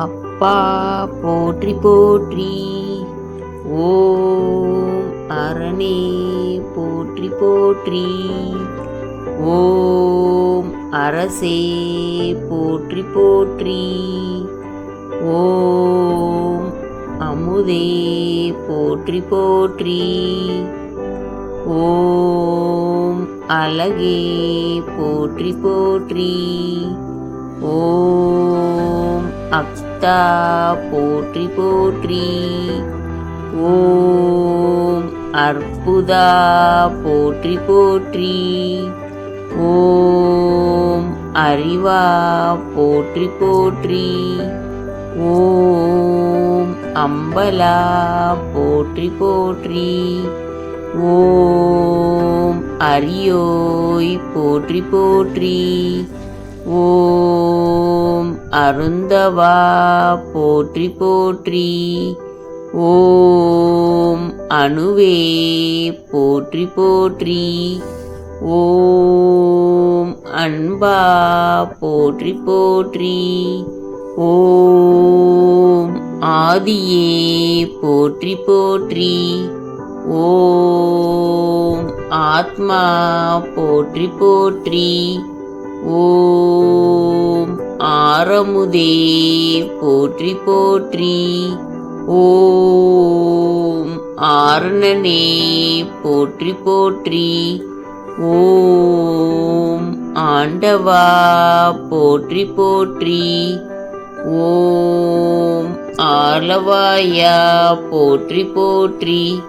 அப்பா போற்றி போற்றி. ஓம் அரணே போற்றி போற்றி. ஓம் அரசே போற்றி போற்றி. ஓம் அமுதே போற்றி போற்றி. ஓம் அழகே போற்றி போற்றி. ஓம் அக்தா போற்றி போற்றி. ஓம் அற்புதா போற்றி போற்றி. ஓம் அறிவா போற்றி போற்றி. ஓம் அம்பலா போற்றி போற்றி. ஓம் அரியோய் போற்றி போற்றி. ஓம் அருந்தவா போற்றி போற்றி. ஓம் அணுவே போற்றி போற்றி. ஓம் அன்பா போற்றி போற்றி. ஓம் ஆதியே போற்றி போற்றி. ஓம் ஆத்மா போற்றி போற்றி. ஓம் ஆரமுதே. போற்றி போற்றி. ஓம் ஆரணனே. போற்றி போற்றி. ஓம் ஆண்டவா. போற்றி போற்றி. ஓம் ஆலவாயா. போற்றி போற்றி.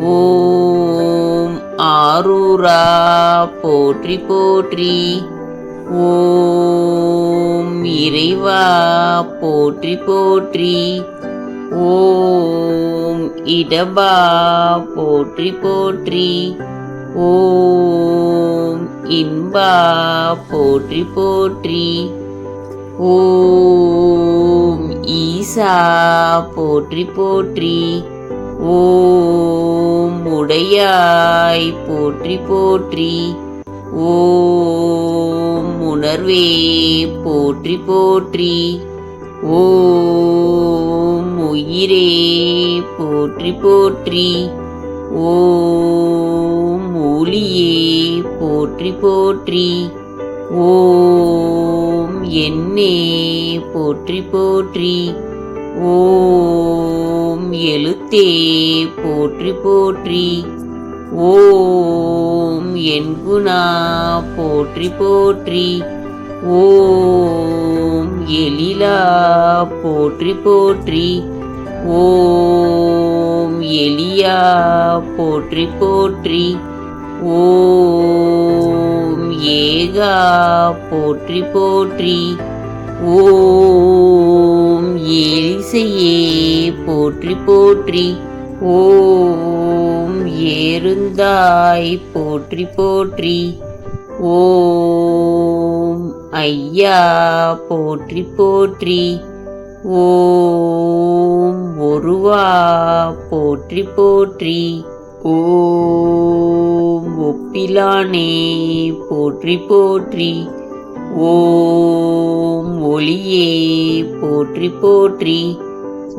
ஓம் ஆரூரா. போற்றி போற்றி. ஓம் இறைவா போற்றி போற்றி. ஓம் இடபா போற்றி போற்றி. ஓம் இன்பா போற்றி போற்றி. ஓம் ஈசா போற்றி போற்றி. ஓம் உடையாய் போற்றி போற்றி. ஓம் உணர்வே போற்றி போற்றி. ஓம் உயிரே போற்றி போற்றி. ஓம் ஒளியே போற்றி போற்றி. ஓம் என்னே போற்றி போற்றி. ஓம் எழுத்தே போற்றி போற்றி. ஓம் என் குணா போற்றி போற்றி. ஓம் எழிலா போற்றி போற்றி. ஓம் எலியா போற்றி போற்றி. ஓம் ஏகா போற்றி போற்றி. ஓம் ஏலிசையே போற்றி போற்றி. ஓம் ஏருந்தாய் போற்றி போற்றி. ஓம் ஐயா போற்றி போற்றி. ஓம் ஒருவா போற்றி போற்றி. ஓம் ஒப்பிலானே போற்றி போற்றி. ஓம் ஒளியே போற்றி போற்றி.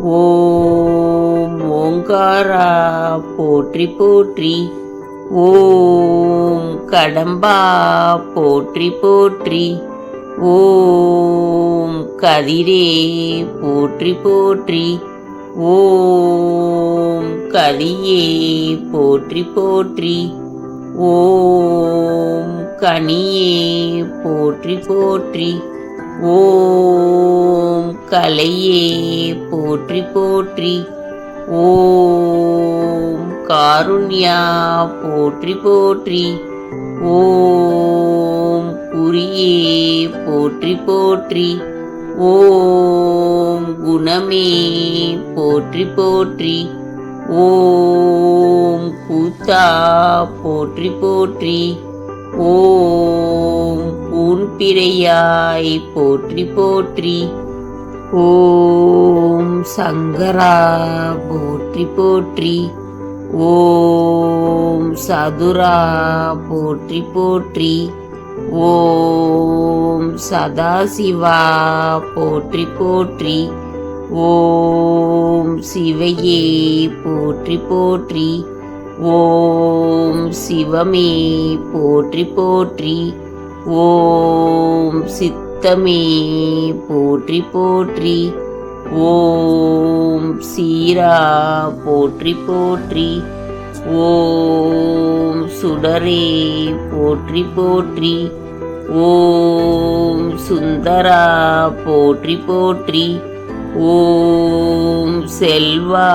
ஓம் ஓங்காரா போற்றி போற்றி. ஓம் கடம்பா போற்றி போற்றி. ஓம் கதிரே போற்றி போற்றி. ஓம் கலியே போற்றி போற்றி. ஓம் கனியே போற்றி போற்றி. ஓம் கலையே போற்றி போற்றி. ஓம் காருண்யா போற்றி போற்றி. ஓம் குறியே போற்றி போற்றி. ஓம் குணமே போற்றி போற்றி. ஓம் கூத்தா போற்றி போற்றி. ஓம் பூன்பிரையாய் போற்றி போற்றி. ஓம் சங்கரா போற்றி போற்றி. ஓம் சதுரா போற்றி போற்றி. ஓம் சதாசிவா போற்றி போற்றி. ஓம் சிவையே போற்றி போற்றி. ஓம் சிவமே போற்றி போற்றி. ஓம் சித்தமே போற்றி போற்றி. ஓம் சீரா போற்றி போற்றி. ஓம் சுடரே போற்றி போற்றி. ஓம் சுந்தரா போற்றி போற்றி. ஓம் செல்வா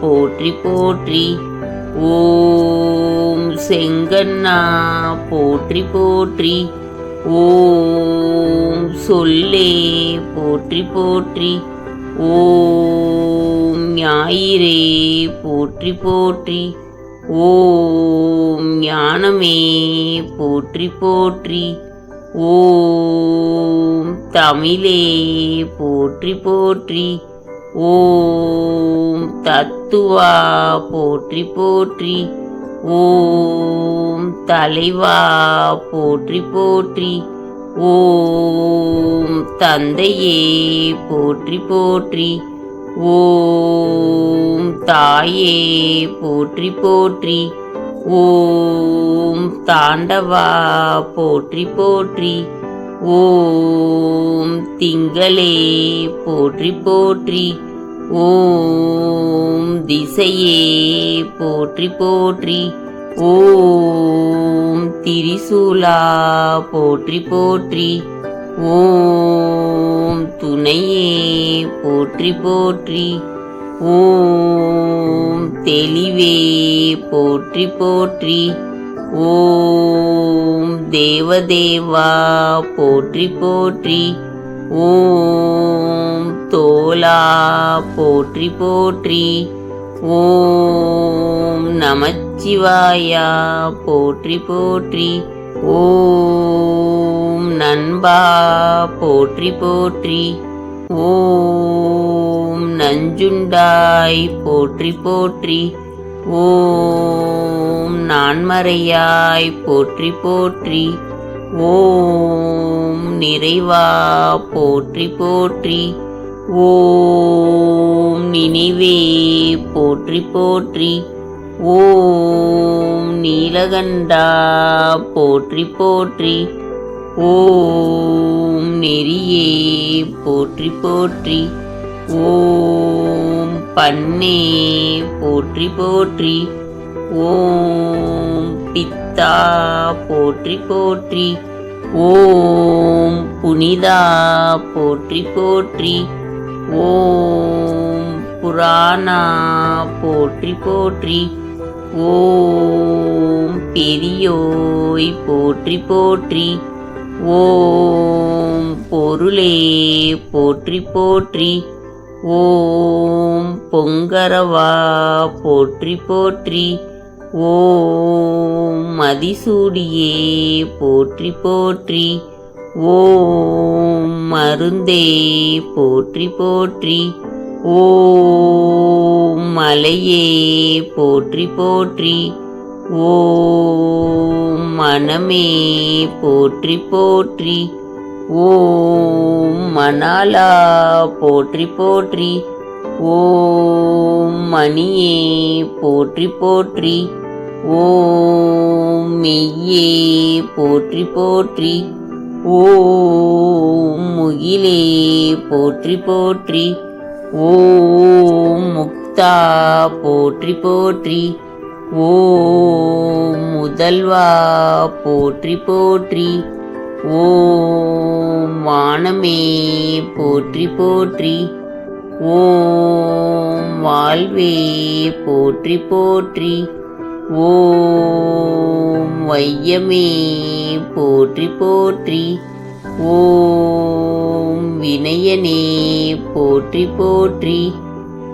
போற்றி போற்றி. ஓம் செங்கண்ணா போற்றி போற்றி. ஓம் சொல்லே போற்றி போற்றி. ஓம் ஞாயிறே போற்றி போற்றி. ஓம் ஞானமே போற்றி போற்றி. ஓம் தமிழே போற்றி போற்றி. ஓம் தத்துவா போற்றி போற்றி. ஓம் தலைவா போற்றி போற்றி. ஓம் தந்தையே போற்றி போற்றி. ஓம் தாயே போற்றி போற்றி. ஓம் தாண்டவா போற்றி போற்றி. ஓம் திங்களே போற்றி போற்றி. ஓம் திசையே போற்றி போற்றி. ஓம் திரிசூலா போற்றி போற்றி. ஓம் போற்றி போற்றி. ஓம் தெளிவே போற்றி போற்றி. ஓம் தேவதேவா போற்றி போற்றி. ஓம் தோலா போற்றி போற்றி. ஓம் நமச்சிவாயா போற்றி போற்றி. ஓம் நண்பா போற்றி போற்றி. ஓம் நஞ்சுண்டாய் போற்றி போற்றி. ஓம் நான்மறையாய் போற்றி போற்றி. ஓம் நிறைவா போற்றி போற்றி. ஓம் நினைவே போற்றி போற்றி. ஓம் நீலகண்டா போற்றி போற்றி. ஓம் நெறியே போற்றி போற்றி. ஓம் பன்னே போற்றி போற்றி. ஓம் பித்தா போற்றி போற்றி. ஓம் புனிதா போற்றி போற்றி. ஓம் புராணா போற்றி போற்றி. ஓம் பெரியோய் போற்றி போற்றி. ஓம் பொருளே போற்றி போற்றி. ஓம் பொங்கரவா போற்றி போற்றி. ஓம் மதிசூடியே போற்றி போற்றி. ஓம் மருந்தே போற்றி போற்றி. ஓம் மலையே போற்றி போற்றி. ஓம் மனமே போற்றி போற்றி. ஓம் மணாலா போற்றி போற்றி. ஓம் மணியே போற்றி போற்றி. ஓம் மெய்யே போற்றி போற்றி. ஓம் முகிலே போற்றி போற்றி. ஓம் முக்தா போற்றி போற்றி. ஓம் முதல்வா போற்றி போற்றி. ஓம் வானமே போற்றி போற்றி. ஓம் வாழ்வே போற்றி போற்றி. ஓம் வையமே போற்றி போற்றி. ஓம் வினயனே போற்றி போற்றி.